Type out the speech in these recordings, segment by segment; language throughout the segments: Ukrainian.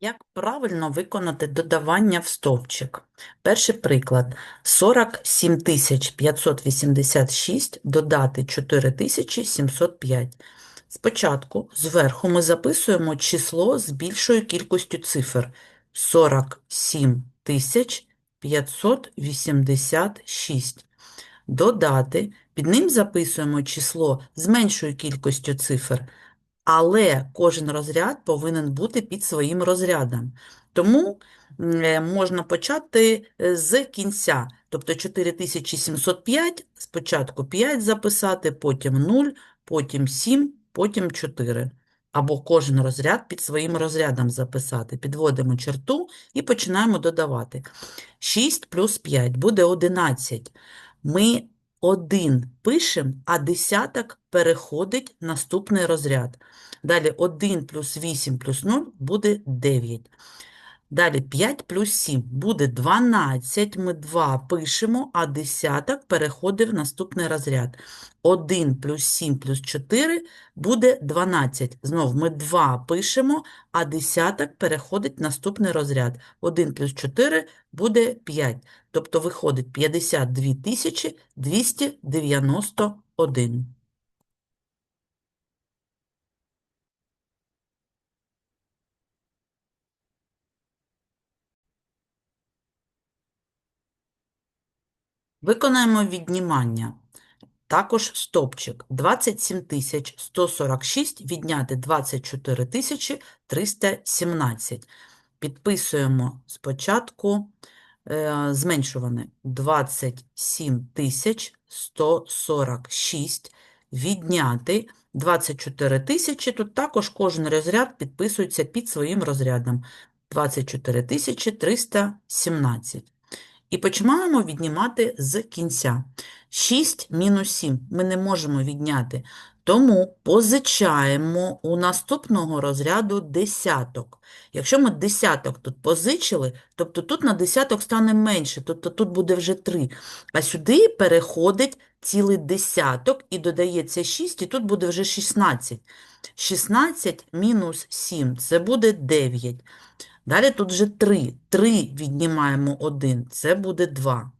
Як правильно виконати додавання в стовпчик? Перший приклад. 47 586 додати 4705. Спочатку зверху ми записуємо число з більшою кількістю цифр. 47 586. Додати. Під ним записуємо число з меншою кількістю цифр але кожен розряд повинен бути під своїм розрядом. Тому е, можна почати е, з кінця. Тобто 4705, спочатку 5 записати, потім 0, потім 7, потім 4. Або кожен розряд під своїм розрядом записати. Підводимо черту і починаємо додавати. 6 плюс 5 буде 11. Ми 1 пишемо, а десяток переходить в наступний розряд. Далі 1 плюс 8 плюс 0 буде 9. Далі 5 плюс 7 буде 12. Ми 2 пишемо, а десяток переходить в наступний розряд. 1 плюс 7 плюс 4 буде 12. Знов ми 2 пишемо, а десяток переходить в наступний розряд. 1 плюс 4 буде 5. Тобто виходить 52 291. Виконаємо віднімання. Також стопчик 27 146 відняти 24 317. Підписуємо спочатку е, зменшуване 27 146 відняти 24 тисячі. Тут також кожен розряд підписується під своїм розрядом. 24 317. І починаємо віднімати з кінця. 6 мінус 7 ми не можемо відняти, тому позичаємо у наступного розряду десяток. Якщо ми десяток тут позичили, тобто тут на десяток стане менше, тобто тут буде вже 3. А сюди переходить цілий десяток і додається 6, і тут буде вже 16. 16 мінус 7 – це буде 9. Далі тут вже 3. 3 віднімаємо 1, це буде 2.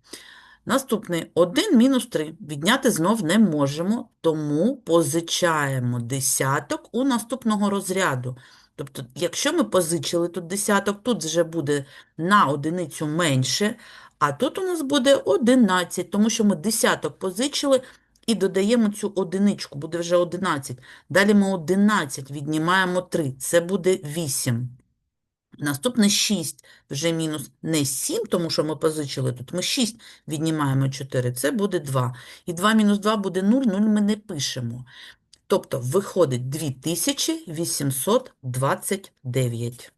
Наступний 1 мінус 3. Відняти знов не можемо, тому позичаємо десяток у наступного розряду. Тобто, якщо ми позичили тут десяток, тут вже буде на одиницю менше, а тут у нас буде 11, тому що ми десяток позичили і додаємо цю одиничку, буде вже 11. Далі ми 11 віднімаємо 3, це буде 8. Наступне 6 вже мінус не 7, тому що ми позичили тут. Ми 6 віднімаємо 4, це буде 2. І 2 мінус 2 буде 0, 0 ми не пишемо. Тобто виходить 2829.